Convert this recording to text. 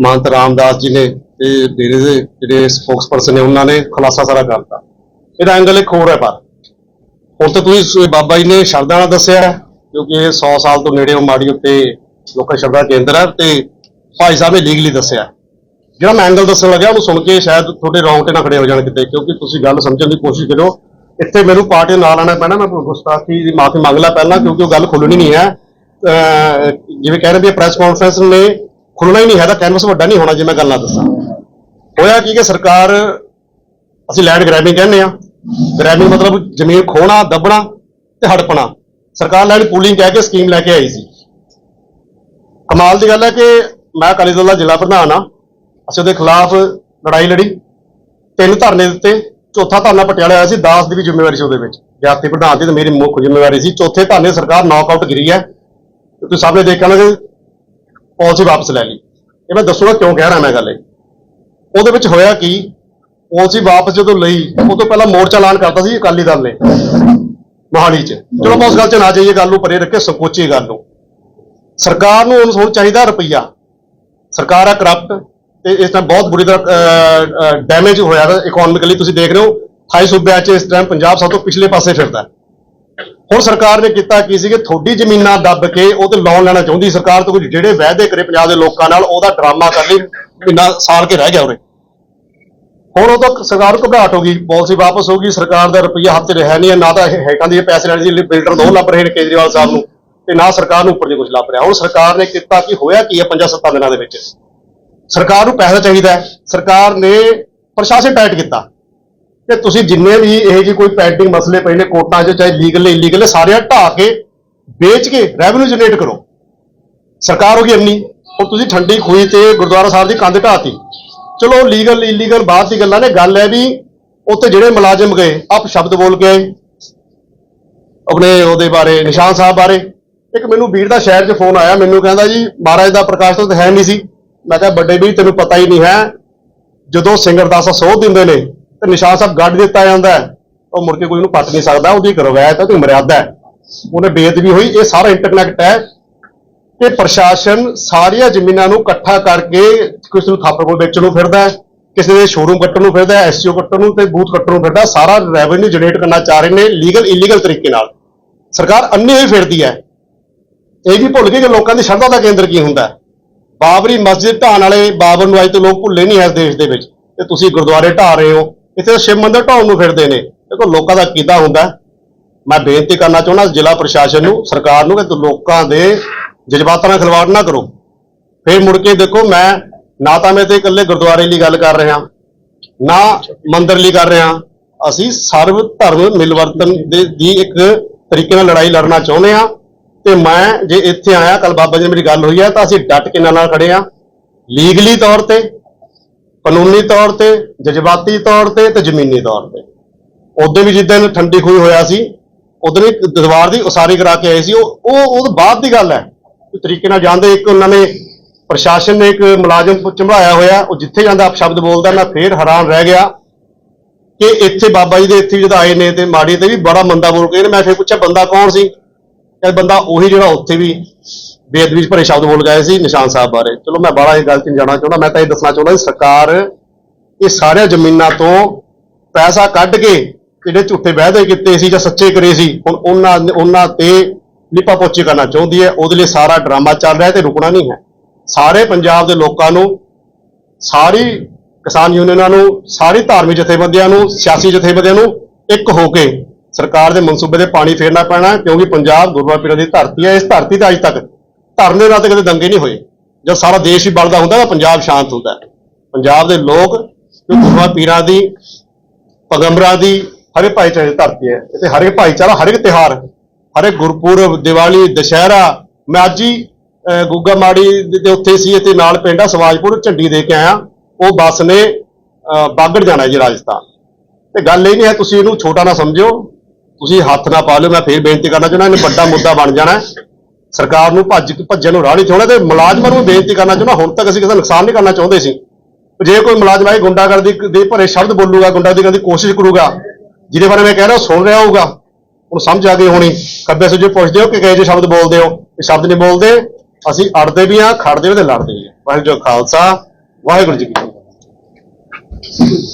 ਮਹੰਤ ਰਾਮਦਾਸ ਜੀ ਨੇ ਤੇ ਡੇਰੇ ਦੇ ਜਿਹੜੇ ਸਪੋਕਸਪਰਸਨ ਨੇ, ਉਹਨਾਂ ਨੇ ਖੁਲਾਸਾ ਸਾਰਾ ਕਰਤਾ ਇਹਦਾ ਐਂਗਲ ਇੱਕ ਹੋਰ ਹੈ ਪਰ। ਹੁਣ ਤਾਂ ਤੁਸੀਂ ਬਾਬਾ ਜੀ ਨੇ ਸ਼ਰਧਾ ਨਾਲ ਦੱਸਿਆ ਕਿਉਂਕਿ ਇਹ 100 ਸਾਲ ਤੋਂ ਨੇੜੇ ਮਾੜੀ ਉੱਤੇ ਲੋਕਾਂ ਸ਼ਰਧਾ ਕੇਂਦਰ ਹੈ ਤੇ ਭਾਈ ਸਾਹਿਬ ਨੇ ਲੀਗਲੀ ਦੱਸਿਆ ਜਿਹੜਾ ਮੈਂ ਐਂਗਲ ਦੱਸਣ ਲੱਗਿਆ, ਉਹਨੂੰ ਸੁਣ ਕੇ ਸ਼ਾਇਦ ਤੁਹਾਡੇ ਰੌਂਗਟੇ ਨਾ ਖੜੇ ਹੋ ਜਾਣ ਕਿਤੇ, ਕਿਉਂਕਿ ਤੁਸੀਂ ਗੱਲ ਸਮਝਣ ਦੀ ਕੋਸ਼ਿਸ਼ ਕਰੋ ਇੱਥੇ ਮੈਨੂੰ ਪਾਰਟੀ ਨਾਲ ਆਣਾ ਪੈਣਾ, ਮੈਂ ਗੁਸਤਾਖੀ ਦੀ ਮਾਫੀ ਮੰਗ ਲਾ ਪਹਿਲਾਂ, ਕਿਉਂਕਿ ਉਹ ਗੱਲ ਖੁੱਲਣੀ ਨਹੀਂ ਹੈ। ਅਹ, ਜਿਵੇਂ ਕਹਿ ਰਹੇ ਵੀ ਪ੍ਰੈਸ ਕਾਨਫਰੰਸ ਨੇ ਖੁੱਲਣਾ ਹੀ ਨਹੀਂ ਹੈਗਾ ਕੈਨਵਸ ਵੱਡਾ ਨਹੀਂ ਹੋਣਾ ਜੇ ਮੈਂ ਗੱਲਾਂ ਦੱਸਾਂ। ਹੋਇਆ ਕੀ ਕਿ ਸਰਕਾਰ, ਅਸੀਂ ਲੈਂਡ ਗ੍ਰੈਬਿੰਗ ਕਹਿੰਦੇ ਆ ਗ੍ਰੈਬਿੰਗ ਮਤਲਬ ਜ਼ਮੀਨ ਖੋਣਾ, ਦੱਬਣਾ ਤੇ ਹੜਪਣਾ। ਸਰਕਾਰ ਲੈਂਡ ਪੂਲਿੰਗ ਕਹਿ ਕੇ ਸਕੀਮ ਲੈ ਕੇ ਆਈ ਸੀ। ਕਮਾਲ ਦੀ ਗੱਲ ਹੈ ਕਿ ਮੈਂ ਅਕਾਲੀ ਦਲ ਦਾ ਜ਼ਿਲ੍ਹਾ ਪ੍ਰਧਾਨ ਆ ਅਸੀਂ ਉਹਦੇ ਖਿਲਾਫ ਲੜਾਈ ਲੜੀ। ਤਿੰਨ ਧਰਨੇ ਦਿੱਤੇ। ਚੌਥਾ ਧਰਨਾ ਪਟਿਆਲਾ ਆਇਆ ਸੀ, ਦਾਸ ਦੀ ਵੀ ਜ਼ਿੰਮੇਵਾਰੀ ਸੀ ਉਹਦੇ ਵਿੱਚ। ਜਾਤੀ ਪ੍ਰਧਾਨ ਦੀ ਤੇ ਮੇਰੀ ਮੁੱਖ ਜ਼ਿੰਮੇਵਾਰੀ ਸੀ। ਚੌਥੇ ਧਰਨੇ ਸਰਕਾਰ ਨੌਕਆਊਟ ਗਿਰੀ ਹੈ। ਤੁਸੀਂ ਸਭ ਨੇ ਦੇਖਿਆ ਨਾ ਪਾਲਿਸੀ ਵਾਪਸ ਲੈ ਲਈ। ਇਹ ਮੈਂ ਦੱਸੂਗਾ ਕਿਉਂ ਕਹਿ ਰਿਹਾ ਮੈਂ ਗੱਲ ਇਹ। ਉਹਦੇ ਵਿੱਚ ਹੋਇਆ ਕੀ? ਪਾਲਿਸੀ ਵਾਪਸ ਜਦੋਂ ਲਈ, ਉਹ ਤੋਂ ਪਹਿਲਾਂ ਮੋਰਚਾ ਐਲਾਨ ਕਰਤਾ ਸੀ ਅਕਾਲੀ ਦਲ ਨੇ ਮੋਹਾਲੀ 'ਚ। ਚਲੋ ਆਪਾਂ ਉਸ ਗੱਲ 'ਚ ਨਾ ਜਾਈਏ, ਗੱਲ ਨੂੰ ਪਰੇ ਰੱਖੇ ਸੰਕੋਚੀ ਗੱਲ ਨੂੰ। ਸਰਕਾਰ ਨੂੰ ਹੁਣ ਚਾਹੀਦਾ ਰੁਪਈਆ। ਸਰਕਾਰ ਆ ਕਰਪਟ ਤੇ ਇਸ ਟਾਈਮ ਬਹੁਤ ਬੁਰੀ ਤਰ੍ਹਾਂ ਡੈਮੇਜ ਹੋਇਆ ਹੈ ਇਕਨੋਮਿਕਲੀ ਤੁਸੀਂ ਦੇਖ ਰਹੇ ਹੋ 28 ਸੂਬਿਆਂ 'ਚ ਇਸ ਟਾਈਮ ਪੰਜਾਬ ਸਭ ਤੋਂ ਪਿਛਲੇ ਪਾਸੇ ਫਿਰਦਾ। ਹੁਣ ਸਰਕਾਰ ਨੇ ਕੀਤਾ ਕੀ ਸੀ ਕਿ ਥੋੜੀ ਜ਼ਮੀਨਾਂ ਦੱਬ ਕੇ ਉਹ ਤੇ ਲੋਨ ਲੈਣਾ ਚਾਹੁੰਦੀ ਸਰਕਾਰ ਤੋਂ ਕੁਝ ਜਿਹੜੇ ਵਾਅਦੇ ਕਰੇ ਪੰਜਾਬ ਦੇ ਲੋਕਾਂ ਨਾਲ, ਉਹਦਾ ਡਰਾਮਾ ਕਰ ਲਈ ਮਹੀਨਾ ਸਾਲ ਕੇ ਰਹਿ ਗਿਆ ਉਰੇ। ਹੁਣ ਉਹ ਤਾਂ ਸਰਕਾਰ ਨੂੰ ਘਬਰਾਹਟ ਹੋ ਗਈ, ਪਾਲਿਸੀ ਵਾਪਸ ਹੋ ਗਈ ਸਰਕਾਰ ਦਾ ਰੁਪਈਆ ਹੱਥ 'ਚ ਰਿਹਾ ਨਹੀਂ ਹੈ, ਨਾ ਤਾਂ ਇਹ ਹੈਕਾਂ ਦੀ ਪੈਸੇ ਲੈਣ ਦੀ ਬਿਲਡਰ ਦੋ ਲੱਭ ਰਹੇ ਨੇ ਕੇਜਰੀਵਾਲ ਸਾਹਿਬ ਨੂੰ ਤੇ ਨਾ ਸਰਕਾਰ ਨੂੰ ਉੱਪਰ ਜੇ ਕੁਝ ਲੱਭ ਰਿਹਾ। ਹੁਣ ਸਰਕਾਰ ਨੇ ਕੀਤਾ ਕਿ, ਹੋਇਆ ਕੀ ਹੈ ਪੰਜਾਂ ਸੱਤਾਂ ਦਿਨਾਂ ਦੇ ਵਿੱਚ? ਸਰਕਾਰ ਨੂੰ ਪੈਸਾ ਚਾਹੀਦਾ ਸਰਕਾਰ ਨੇ ਪ੍ਰਸ਼ਾਸਨ ਟਾਈਟ ਕੀਤਾ। ਕਿ ਤੁਸੀਂ ਜਿੰਨੇ ਵੀ ਇਹ ਜੀ ਕੋਈ ਪੈਂਡਿੰਗ ਮਸਲੇ ਪਹਿਲੇ ਕੋਰਟਾਂ 'ਚ, ਚਾਹੇ ਲੀਗਲ ਇਲੀਗਲ ਸਾਰੇ ਢਾਹ ਕੇ, ਵੇਚ ਕੇ ਰੈਵਨਿਊ ਜਨਰੇਟ ਕਰੋ। ਸਰਕਾਰ ਹੋ ਗਈ ਇੰਨੀ ਉਹ ਤੁਸੀਂ ਠੰਡੀ ਖੂਈ ਤੇ ਗੁਰਦੁਆਰਾ ਸਾਹਿਬ ਦੀ ਕੰਧ ਢਾਤੀ ਚਲੋ ਲੀਗਲ ਇਲੀਗਲ ਬਾਅਦ ਦੀ ਗੱਲਾਂ ਨੇ, ਗੱਲ ਹੈ ਵੀ ਉੱਥੇ ਜਿਹੜੇ ਮੁਲਾਜ਼ਮ ਗਏ, ਆਪ ਸ਼ਬਦ ਬੋਲ ਕੇ ਆਏ। ਆਪਣੇ ਉਹਦੇ ਬਾਰੇ, ਨਿਸ਼ਾਨ ਸਾਹਿਬ ਬਾਰੇ। ਇੱਕ ਮੈਨੂੰ ਵੀਰ ਦਾ ਸ਼ਹਿਰ 'ਚ ਫੋਨ ਆਇਆ, ਮੈਨੂੰ ਕਹਿੰਦਾ ਜੀ, ਮਹਾਰਾਜ ਦਾ ਪ੍ਰਕਾਸ਼ ਤਾਂ ਹੈ ਨਹੀਂ ਸੀ। ਮੈਂ ਕਿਹਾ, ਵੱਡੇ ਵੀਰ, ਤੈਨੂੰ ਪਤਾ ਹੀ ਨਹੀਂ ਹੈ, ਜਦੋਂ ਸਿੰਘ ਅਰਦਾਸਾ ਸੋਧ ਦਿੰਦੇ ਨੇ ਤੇ ਨਿਸ਼ਾਨ ਸਾਹਿਬ ਗੱਡ ਦਿੱਤਾ ਜਾਂਦਾ ਹੈ, ਉਹ ਮੁੜ ਕੇ ਕੋਈ ਉਹਨੂੰ ਪੱਟ ਨਹੀਂ ਸਕਦਾ ਉਹਦੀ ਇੱਕ ਰਵਾਇਤ ਹੈ ਤੇ ਮਰਿਆਦਾ ਹੈ। ਉਹਨੇ ਬੇਅਦਬੀ ਹੋਈ ਇਹ ਸਾਰਾ ਇੰਟਰਕਨੈਕਟ ਹੈ ਕਿ ਪ੍ਰਸ਼ਾਸਨ ਸਾਰੀਆਂ ਜ਼ਮੀਨਾਂ ਨੂੰ ਇਕੱਠਾ ਕਰਕੇ ਕਿਸੇ ਨੂੰ ਥਾਪਰ ਕੋਲ ਵੇਚਣ ਨੂੰ ਫਿਰਦਾ ਹੈ ਕਿਸੇ ਦੇ ਸ਼ੋਰੂਮ ਕੱਟਣ ਨੂੰ ਫਿਰਦਾ ਹੈ ਐਸਸੀਓ ਕੱਟਣ ਨੂੰ ਤੇ ਬੂਥ ਕੱਟਣ ਨੂੰ ਫਿਰਦਾ ਸਾਰਾ ਰੈਵਨਿਊ ਜਨਰੇਟ ਕਰਨਾ ਚਾਹ ਰਹੇ ਨੇ ਲੀਗਲ ਇਲੀਗਲ ਤਰੀਕੇ ਨਾਲ। ਸਰਕਾਰ ਅੰਨੀ ਹੋਈ ਫਿਰਦੀ ਹੈ। ਇਹ ਵੀ ਭੁੱਲ ਗਈ ਕਿ ਲੋਕਾਂ ਦੀ ਸ਼ਰਧਾ ਦਾ ਕੇਂਦਰ ਕੀ ਹੁੰਦਾ ਬਾਬਰੀ ਮਸਜਿਦ ਢਾਣ ਵਾਲੇ ਬਾਬਰ ਨੂੰ ਅੱਜ ਤੋਂ ਲੋਕ ਭੁੱਲੇ ਨਹੀਂ ਹੈ ਇਸ ਦੇਸ਼ ਦੇ ਵਿੱਚ। ਤੇ ਤੁਸੀਂ ਗੁਰਦੁਆਰੇ ਢਾ ਰਹੇ ਹੋ ਇੱਥੇ ਸ਼ਿਵ ਮੰਦਿਰ ਢਾਉਣ ਨੂੰ ਫਿਰਦੇ ਨੇ। ਦੇਖੋ, ਲੋਕਾਂ ਦਾ ਕੀਤਾ ਹੁੰਦਾ ਮੈਂ ਬੇਨਤੀ ਕਰਨਾ ਚਾਹੁੰਦਾ ਜ਼ਿਲ੍ਹਾ ਪ੍ਰਸ਼ਾਸਨ ਨੂੰ, ਸਰਕਾਰ ਨੂੰ, ਕਿ ਲੋਕਾਂ ਦੇ ਜਜ਼ਬਾਤਾਂ ਨਾਲ ਖਿਲਵਾੜ ਨਾ ਕਰੋ। ਫਿਰ ਮੁੜ ਕੇ ਦੇਖੋ, ਮੈਂ ਨਾ ਤਾਂ ਮੈਂ ਤੇ ਇਕੱਲੇ ਗੁਰਦੁਆਰੇ ਲਈ ਗੱਲ ਕਰ ਰਿਹਾ, ਨਾ ਮੰਦਿਰ ਲਈ ਕਰ ਰਿਹਾ। ਅਸੀਂ ਸਰਵ ਧਰਮ ਮਿਲਵਰਤਨ ਦੇ ਦੀ ਇੱਕ ਤਰੀਕੇ ਨਾਲ ਲੜਾਈ ਲੜਨਾ ਚਾਹੁੰਦੇ ਆ ਤੇ ਮੈਂ ਜੇ ਇੱਥੇ ਆਇਆ ਕੱਲ ਬਾਬਾ ਜੀ ਮੇਰੀ ਗੱਲ ਹੋਈ ਹੈ, ਤਾਂ ਅਸੀਂ ਡਟ ਕੇ ਨਾਲ ਨਾਲ ਖੜੇ ਆ ਲੀਗਲੀ ਤੌਰ ਤੇ ਕਾਨੂੰਨੀ ਤੌਰ ਤੇ, ਜਜ਼ਬਾਤੀ ਤੌਰ ਤੇ ਤੇ ਜ਼ਮੀਨੀ ਤੌਰ ਤੇ। ਉਦੋਂ ਵੀ ਜਿੱਦਣ ਠੰਡੀ ਖੂਹੀ ਹੋਇਆ ਸੀ ਉਦੋਂ ਵੀ ਦੀਵਾਰ ਦੀ ਉਸਾਰੀ ਕਰਾ ਕੇ ਆਏ ਸੀ, ਉਹ ਉਹ ਉਹ ਬਾਅਦ ਦੀ ਗੱਲ ਹੈ। ਤਰੀਕੇ ਨਾਲ ਜਾਂਦੇ ਇੱਕ ਉਹਨਾਂ ਨੇ ਪ੍ਰਸ਼ਾਸਨ ਨੇ ਇੱਕ ਮੁਲਾਜ਼ਮ ਚਮੜਾਇਆ ਹੋਇਆ, ਉਹ ਜਿੱਥੇ ਜਾਂਦਾ ਆਪ ਸ਼ਬਦ ਬੋਲਦਾ, ਮੈਂ ਫੇਰ ਹੈਰਾਨ ਰਹਿ ਗਿਆ ਕਿ ਇੱਥੇ ਬਾਬਾ ਜੀ ਦੇ ਇੱਥੇ ਜਦ ਆਏ ਨੇ ਤੇ ਮਾੜੀ ਤੇ ਵੀ ਬੜਾ ਮੰਦਾ ਬੋਲ ਕੇ ਮੈਂ ਫੇਰ ਪੁੱਛਿਆ, ਬੰਦਾ ਕੌਣ ਸੀ? ਇਹ ਬੰਦਾ ਉਹੀ ਜਿਹੜਾ ਉੱਥੇ ਵੀ ਬੇਅਦਬੀ ਭਰੇ ਸ਼ਬਦ ਬੋਲ ਗਏ ਸੀ ਨਿਸ਼ਾਨ ਸਾਹਿਬ ਬਾਰੇ। ਚਲੋ ਮੈਂ ਬੜਾ ਇਹ ਗੱਲ 'ਚ ਜਾਣਾ ਚਾਹੁੰਦਾ, ਮੈਂ ਤਾਂ ਇਹ ਦੱਸਣਾ ਚਾਹੁੰਦਾ ਸਰਕਾਰ ਇਹ ਸਾਰੀਆਂ ਜ਼ਮੀਨਾਂ ਤੋਂ ਪੈਸਾ ਕੱਢ ਕੇ ਜਿਹੜੇ ਝੂਠੇ ਵਾਅਦੇ ਕੀਤੇ ਸੀ ਜਾਂ ਸੱਚੇ ਕਰੇ ਸੀ, ਹੁਣ ਉਹਨਾਂ ਉਹਨਾਂ ਤੇ ਲਿਪਾ ਪੋਚੀ ਕਰਨਾ ਚਾਹੁੰਦੀ ਹੈ, ਉਹਦੇ ਲਈ ਸਾਰਾ ਡਰਾਮਾ ਚੱਲ ਰਿਹਾ ਤੇ ਰੁਕਣਾ ਨਹੀਂ ਹੈ। ਸਾਰੇ ਪੰਜਾਬ ਦੇ ਲੋਕਾਂ ਨੂੰ, ਸਾਰੀ ਕਿਸਾਨ ਯੂਨੀਅਨਾਂ ਨੂੰ, ਸਾਰੀ ਧਾਰਮਿਕ ਜਥੇਬੰਦੀਆਂ ਨੂੰ, ਸਿਆਸੀ ਜਥੇਬੰਦੀਆਂ ਨੂੰ ਇੱਕ ਹੋ ਕੇ ਸਰਕਾਰ ਦੇ ਮਨਸੂਬੇ ਦੇ ਪਾਣੀ ਫੇਰਨਾ ਪੈਣਾ ਕਿਉਂਕਿ ਪੰਜਾਬ ਗੁਰੂਆਂ ਪੀਰਾਂ ਦੀ ਧਰਤੀ ਹੈ। ਇਸ ਧਰਤੀ ਤੇ ਅੱਜ ਤੱਕ ਧਰਨੇ ਨਾਲ ਨਾਂ ਤੇ ਕਦੇ ਦੰਗੇ ਨਹੀਂ ਹੋਏ। ਜਦ ਸਾਰਾ ਦੇਸ਼ ਹੀ ਬਲਦਾ ਹੁੰਦਾ ਤਾਂ ਪੰਜਾਬ ਸ਼ਾਂਤ ਹੁੰਦਾ ਪੰਜਾਬ ਦੇ ਲੋਕ ਜੋ ਗੁਰੂਆਂ ਪੀਰਾਂ ਦੀ ਪੈਗੰਬਰਾਂ ਦੀ ਹਰੇ ਭਾਈਚਾਰੇ ਦੀ ਧਰਤੀ ਹੈ। ਇੱਥੇ ਹਰੇ ਭਾਈਚਾਰਾ ਹਰ ਇੱਕ ਤਿਉਹਾਰ ਹਰੇ ਗੁਰਪੁਰਬ ਦੀਵਾਲੀ ਦੁਸ਼ਹਿਰਾ ਮੈਂ ਅੱਜ ਹੀ ਅਹ, ਗੁੱਗਾ ਮਾੜੀ ਦੇ ਦੇ ਉੱਥੇ ਸੀ ਤੇ ਨਾਲ ਪਿੰਡ ਆ ਸਵਾਜਪੁਰ ਝੰਡੀ ਦੇ ਕੇ ਆਇਆ। ਉਹ ਬੱਸ ਨੇ ਅਹ, ਬਾਗੜ ਜਾਣਾ ਜੀ ਰਾਜਸਥਾਨ। ਤੇ ਗੱਲ ਇਹ ਨਹੀਂ ਹੈ ਤੁਸੀਂ ਇਹਨੂੰ ਛੋਟਾ ਨਾ ਸਮਝਿਓ। ਤੁਸੀਂ ਹੱਥ ਨਾ ਪਾ ਲਿਓ, ਮੈਂ ਫੇਰ ਬੇਨਤੀ ਕਰਨਾ ਚਾਹੁੰਦਾ ਇਹਨੂੰ ਵੱਡਾ ਮੁੱਦਾ ਬਣ ਜਾਣਾ ਸਰਕਾਰ ਨੂੰ ਭੱਜ ਭੱਜਣ ਨੂੰ ਰਾਹ ਨਹੀਂ ਚਾਹੁੰਦਾ ਤੇ ਮੁਲਾਜ਼ਮਾਂ ਨੂੰ ਬੇਨਤੀ ਕਰਨਾ ਚਾਹੁੰਦਾ, ਹੁਣ ਤੱਕ ਅਸੀਂ ਕਿਸੇ ਦਾ ਨੁਕਸਾਨ ਨਹੀਂ ਕਰਨਾ ਚਾਹੁੰਦੇ ਸੀ। ਜੇ ਕੋਈ ਮੁਲਾਜ਼ਮ ਆਏ ਗੁੰਡਾਗਰਦੀ ਦੇ ਭਰੇ ਸ਼ਬਦ ਬੋਲੂਗਾ, ਗੁੰਡਾਗਰਦੀ ਕਰਨ ਦੀ ਕੋਸ਼ਿਸ਼ ਕਰੂਗਾ, ਜਿਹਦੇ ਬਾਰੇ ਮੈਂ ਕਹਿ ਰਿਹਾ ਉਹ ਸੁਣ ਰਿਹਾ ਹੋਊਗਾ ਹੁਣ ਸਮਝ ਆ ਗਈ ਹੋਣੀ। ਖੱਬੇ ਸੱਜੇ ਪੁੱਛਦੇ ਹੋ ਕਿ ਕਹੇ ਜੇ ਸ਼ਬਦ ਬੋਲਦੇ ਹੋ? ਇਹ ਸ਼ਬਦ ਨਹੀਂ ਬੋਲਦੇ, ਅਸੀਂ ਅੜਦੇ ਵੀ ਆ ਖੜਦੇ ਵੀ ਤੇ ਲੜਦੇ ਵੀ ਆ ਵਾਹਿਗੁਰੂ ਜੀ ਖਾਲਸਾ, ਵਾਹਿਗੁਰੂ ਜੀ ਕੀ ਫਤਿਹ।